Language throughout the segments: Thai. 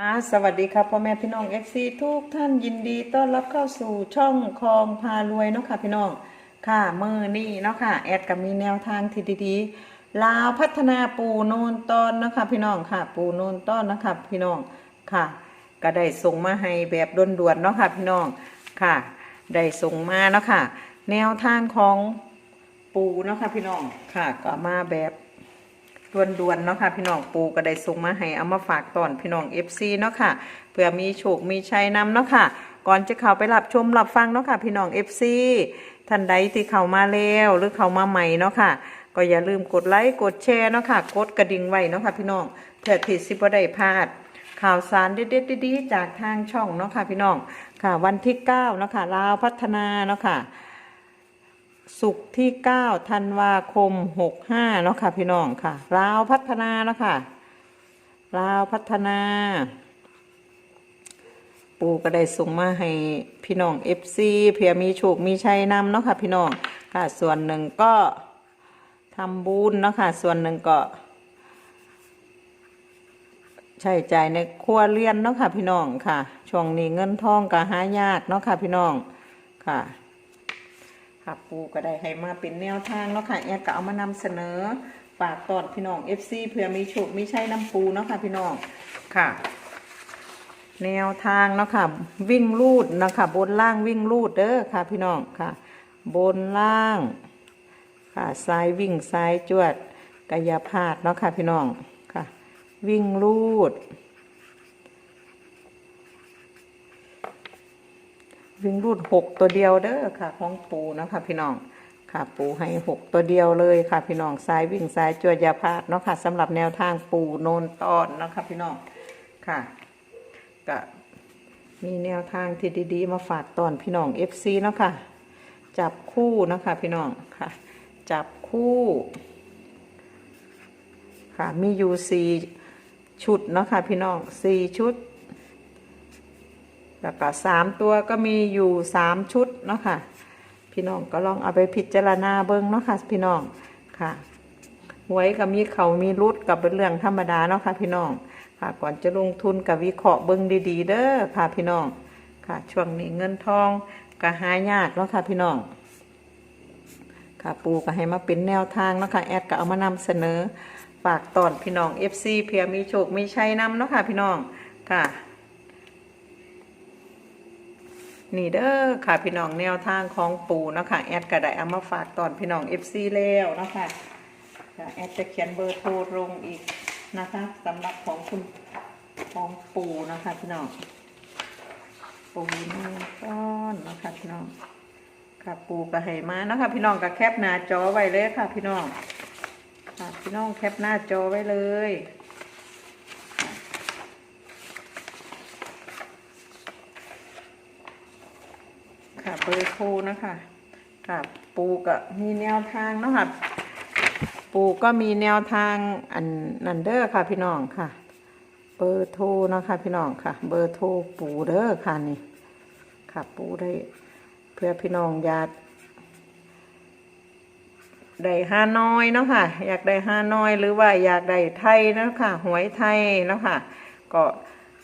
อ่าสวัสดีครับพ่อแม่พี่น้อง FC ทุกท่านยินดีต้อนรับเข้าสู่ช่องคลองพารวยเนาะค่ะพี่น้องค่ะมือนี่เนาะค่ะแอดกับมีแนวทางที่ดีๆลาวพัฒนาปูโนนตอนเนาะคะพี่น้องค่ะ ปูโนนตอนนะคะพี่น้องค่ะ ก็ได้ส่งมาให้แบบด่วนๆเนาะค่ะพี่น้องค่ะ ได้ส่งมาเนาะค่ะ แนวทางของปูเนาะค่ะพี่น้องค่ะ ก็มาแบบ ด่วนๆเนาะค่ะพี่น้องปูก็ได้ส่งมาให้เอามาฝากตอนพี่น้อง FC เนาะค่ะเพื่อมีโชคมีชัยนำเนาะค่ะ ก่อนจะเข้าไปรับชมรับฟังเนาะค่ะพี่น้อง FC ท่านใดที่เข้ามาแล้วหรือเข้ามาใหม่เนาะค่ะ ก็อย่าลืมกดไลค์กดแชร์เนาะค่ะกดกระดิ่งไว้เนาะค่ะพี่น้องเพื่อที่สิบได้พลาด ข่าวสารเด็ดๆดีๆจากทางช่องเนาะค่ะพี่น้องค่ะ วันที่9เนาะค่ะลาวพัฒนาเนาะค่ะ ศุกที่ 9 ธันวาคม 65 เนาะค่ะ พี่น้องค่ะลาวพัฒนาเนาะค่ะลาวพัฒนา ปู่ก็ได้ส่งมาให้พี่น้อง FC เผื่อมีโชคมีชัยนำเนาะค่ะ พี่น้องค่ะ ส่วนหนึ่งก็ทำบุญเนาะค่ะ ส่วนหนึ่งก็ใช้จ่ายในครัวเรือนเนาะค่ะ พี่น้องค่ะ ช่วงนี้เงินทองก็หายากเนาะค่ะ พี่น้องค่ะ ค่ะปูก็ได้ให้มาเป็นแนวทางเนาะค่ะแอดก็เอามานำเสนอฝากตอนพี่น้อง FC เพื่อมีโชคมีชัยน้ำปูเนาะค่ะพี่น้องค่ะ แนวทางเนาะค่ะวิ่งลูดเนาะคะบนล่างวิ่งลูดเด้อค่ะพี่น้องค่ะ บนล่าง ค่ะซ้ายวิ่งซ้ายจวดกายาพาดเนาะค่ะพี่น้องค่ะ วิ่งลูด วิ่งรูดหกตัวเดียวเด้อค่ะของปูนะคะพี่น้องค่ะปูให้หกตัวเดียวเลยค่ะพี่น้องซ้ายวิ่งซ้ายจวดอยาพลาดเนาะค่ะสำหรับแนวทางปูโนนตอนนะคะพี่น้องค่ะก็มีแนวทางที่ดีๆ มาฝากตอนพี่น้อง FC เนาะค่ะ จับคู่นะคะพี่น้องค่ะ จับคู่ ค่ะมีอยู่สี่ชุดเนาะค่ะพี่น้องสี่ชุด แล้วก็สามตัวก็มีอยู่สามชุดเนาะค่ะ พี่น้องก็ลองเอาไปพิจารณาเบิ้งเนาะค่ะ พี่น้องค่ะหวยก็มีเขามีรุดกับเป็นเรื่องธรรมดาเนาะค่ะ พี่น้องค่ะ ก่อนจะลงทุนกับวิเคราะห์เบิ้งดีๆ เด้อค่ะ พี่น้องค่ะ ช่วงนี้เงินทองก็หายากเนาะค่ะ พี่น้องค่ะปูก็ให้มาเป็นแนวทางเนาะค่ะแอดก็เอามานำเสนอฝากตอนพี่น้อง FC เพื่อมีโชคมีชัยนำเนาะค่ะ พี่น้องค่ะ นี่เด้อค่ะพี่น้องแนวทางของปูนะคะแอดก็ได้เอามาฝากตอนพี่น้อง FC แล้วเนะคะคะแอดจะเขียนเบอร์โทรลงอีกนะคะสำหรับของคุณของปูนะคะพี่น้องปูนี่ก้อนนะคะพี่น้องค่ะปู่ก็ให้มาเนาะคะพี่น้องก็แคปหน้าจอไว้เลยค่ะพี่น้องค่ะพี่น้องแคปหน้าจอไว้เลย ค่ะเบอร์โทรนะคะค่ะปูก็มีแนวทางเนาะค่ะปูก็มีแนวทางอันนันเดอร์ค่ะพี่น้องค่ะ เบอร์โทรนะคะพี่น้องค่ะ เบอร์โทรปูเด้อค่ะนี่ค่ะปูได้เพื่อพี่น้องอยากได้ฮานอยเนาะค่ะ อยากได้ฮานอยหรือว่าอยากได้ไทยเนาะค่ะ หวยไทยเนาะค่ะ ก็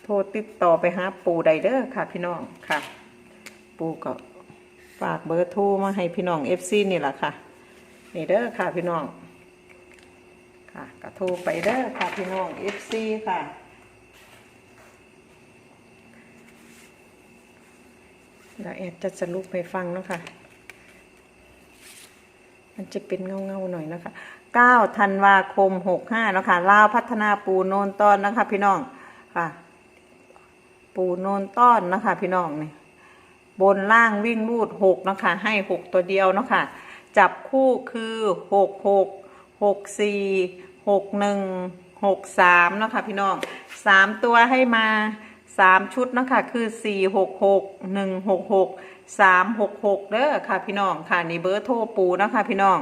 โทรติดต่อไปหาปูไดเด้อค่ะพี่น้องค่ะ ปูก็ฝากเบอร์โทรมาให้พี่น้องเอฟซีนี่แหละค่ะ นี่เด้อค่ะพี่น้อง ค่ะก็โทรไปเด้อค่ะพี่น้องเอฟซีค่ะเดี๋ยวแอดจะสรุปให้ฟังเนาะคะมันจะเป็นเงาเงาๆหน่อยนะคะ9ธันวาคม 65เนาะคะลาวพัฒนาปูโนนต้อนนะคะ พี่น้องค่ะ ปูโนนต้อนนะคะ พี่น้องนี่ บนล่างวิ่งรูดหกนะคะให้หกตัวเดียวเนาะคะจับคู่คือหกหกหกสี่หกหนึ่งหกสามเนาะคะพี่น้องสามตัวให้มาสามชุดเนาะคะคือสี่หกหกหนึ่งหกหกสามหกหกเด้อค่ะพี่น้องค่ะนี่เบอร์โทรปูเนาะคะพี่น้อง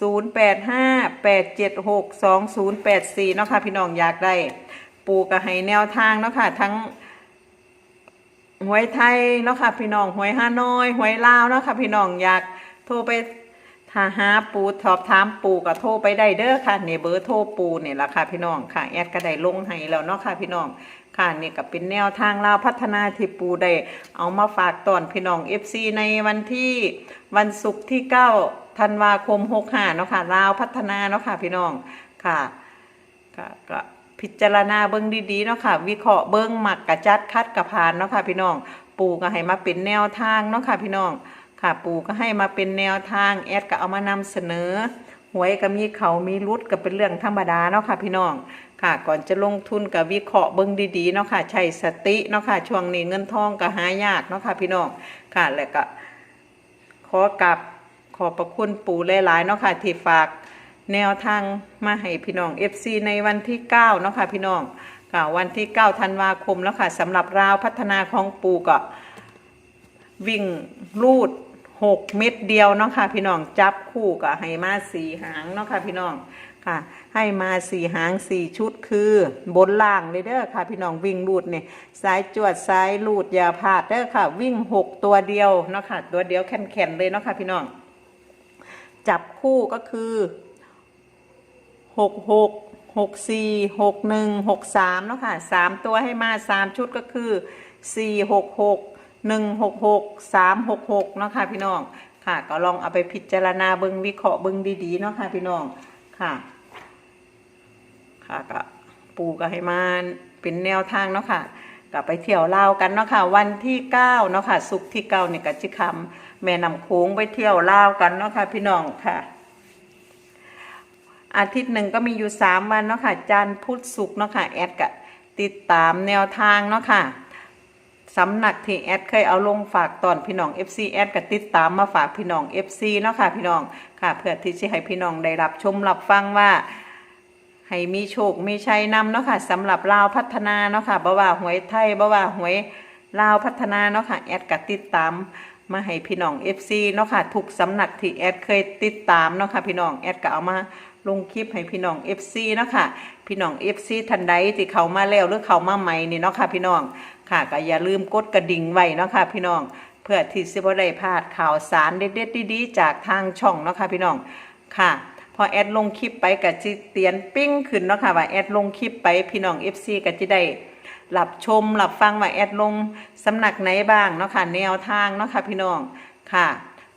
ศูนย์แปดห้าแปดเจ็ดหกสองศูนย์แปดสี่เนาะค่ะพี่น้องอยากได้ปูก็ให้แนวทางเนาะค่ะทั้ง หวยไทยเนาะค่ะ พี่น้องหวยฮานอยหวยลาวเนาะค่ะ พี่น้องอยากโทรไปถ้าหาปูสอบถามปูก็โทรไปได้เด้อค่ะเนี่ยเบอร์โทรปูเนี่ยละค่ะพี่น้องค่ะแอดก็ได้ลงให้แล้วเนาะค่ะพี่น้องค่ะนี่ก็เป็นแนวทางลาวพัฒนาที่ปูได้เอามาฝากตอนพี่น้อง FC ในวันที่วันศุกร์ที่9ธันวาคม65เนาะค่ะลาวพัฒนาเนาะค่ะพี่น้องค่ะก็ก็ พิจารณาเบิ่งดีๆเนาะค่ะ วิเคราะห์เบิ่งหมักกระจัดคัดกระพานเนาะค่ะ พี่น้อง ปูก็ให้มาเป็นแนวทางเนาะค่ะ พี่น้อง ค่ะ ปูก็ให้มาเป็นแนวทางแอดก็เอามานำเสนอ หวยก็มีเขามีรุดก็เป็นเรื่องธรรมดาเนาะค่ะพี่น้อง ค่ะ ก่อนจะลงทุนกับวิเคราะห์เบิ่งดีๆเนาะค่ะ ใช้สติเนาะค่ะ ช่วงนี้เงินทองก็หายากเนาะค่ะพี่น้อง ค่ะ แล้วก็ขอกับขอบพระคุณปู่หลายๆเนาะค่ะที่ฝาก แนวทางมาให้พี่น้อง FC ในวันที่9เนาะค่ะพี่น้องค่ะวันที่9ธันวาคมแล้วค่ะสำหรับราวพัฒนาของปูก็วิ่งลูด6เม็ดเดียวเนาะค่ะพี่น้องจับคู่ก็ให้มาสีหางเนาะค่ะพี่น้องค่ะให้มาสี่หางสี่ชุดคือบนล่างเลยเด้อค่ะ พี่น้องวิ่งลูดเนี่ยซ้ายจวดซ้ายลูดอย่าพลาดเด้อค่ะ วิ่งหกตัวเดียวเนาะค่ะตัวเดียวแข็งๆเลยเนาะค่ะพี่น้องจับคู่ก็คือ หกหกหกสี่หกหนึ่งหกสามเนาะค่ะสามตัวให้มาสามชุดก็คือสี่หกหกหนึ่งหกหกสามหกหกเนาะค่ะพี่น้องค่ะ ก็ลองเอาไปพิจารณาเบิงวิเคราะห์เบิงดีๆเนาะค่ะพี่น้องค่ะ ค่ะก็ปูก็ให้มาเป็นแนวทางเนาะค่ะก็ไปเที่ยวลาวกันเนาะค่ะวันที่เก้าเนาะค่ะสุกที่เก้าเนี่ยก็จิคำแม่นำโค้งไปเที่ยวลาวกันเนาะค่ะพี่น้องค่ะ อาทิตย์หนึ่งก็มีอยู่สามวันเนาะค่ะจันทร์พุธศุกร์เนาะค่ะแอดก็ติดตามแนวทางเนาะค่ะสำนักที่แอดเคยเอาลงฝากตอนพี่น้อง FC แอดก็ติดตามมาฝากพี่น้อง FC เนาะค่ะพี่น้องค่ะเพื่อที่จะให้พี่น้องได้รับชมรับฟังว่าให้มีโชคมีชัยนำเนาะค่ะสำหรับลาวพัฒนาเนาะค่ะบ่ว่าหวยไทยบ่ว่าหวยลาวพัฒนาเนาะค่ะแอดก็ติดตามมาให้พี่น้อง FC เนาะค่ะทุกสำนักที่แอดเคยติดตามเนาะค่ะพี่น้องแอดก็เอามา ลงคลิปให้พี่น้อง FC เนาะค่ะพี่น้อง FC ทันใดที่เขามาแล้วหรือเขามาใหม่นี่เนาะค่ะพี่น้องค่ะก็อย่าลืมกดกระดิ่งไว้เนาะค่ะพี่น้อง เพื่อที่สิบ่ได้พลาดข่าวสารเด็ดๆดีๆจากทางช่องเนาะค่ะพี่น้องค่ะพอแอดลงคลิปไปกับจิเตียนปิ้งขึ้นเนาะค่ะว่าแอดลงคลิปไปพี่น้อง FC ก็จะได้รับชมรับฟังว่าแอดลงสำนักไหนบ้างเนาะค่ะแนวทางเนาะค่ะพี่น้องค่ะ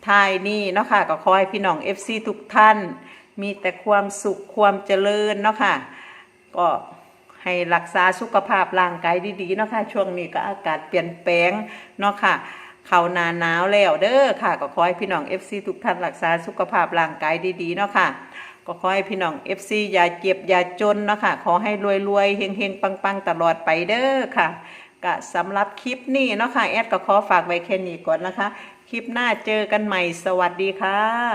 ทายนี่เนาะค่ะก็ขอให้พี่น้อง FC ทุกท่าน มีแต่ความสุขความเจริญเนาะค่ะ ก็ให้รักษาสุขภาพร่างกายดีๆเนาะค่ะ ช่วงนี้ก็อากาศเปลี่ยนแปลงเนาะค่ะเข้านาหนาวแล้วเด้อค่ะ ก็ขอให้พี่น้อง FC ทุกท่านรักษาสุขภาพร่างกายดีๆเนาะค่ะ ก็ขอให้พี่น้อง FC อย่าเจ็บอย่าจนเนาะค่ะ ขอให้รวยๆเฮงๆปังๆ ตลอดไปเด้อค่ะก็สำหรับคลิปนี้เนาะค่ะแอดก็ขอฝากไว้แค่นี้ก่อนนะคะ คลิปหน้าเจอกันใหม่สวัสดีค่ะ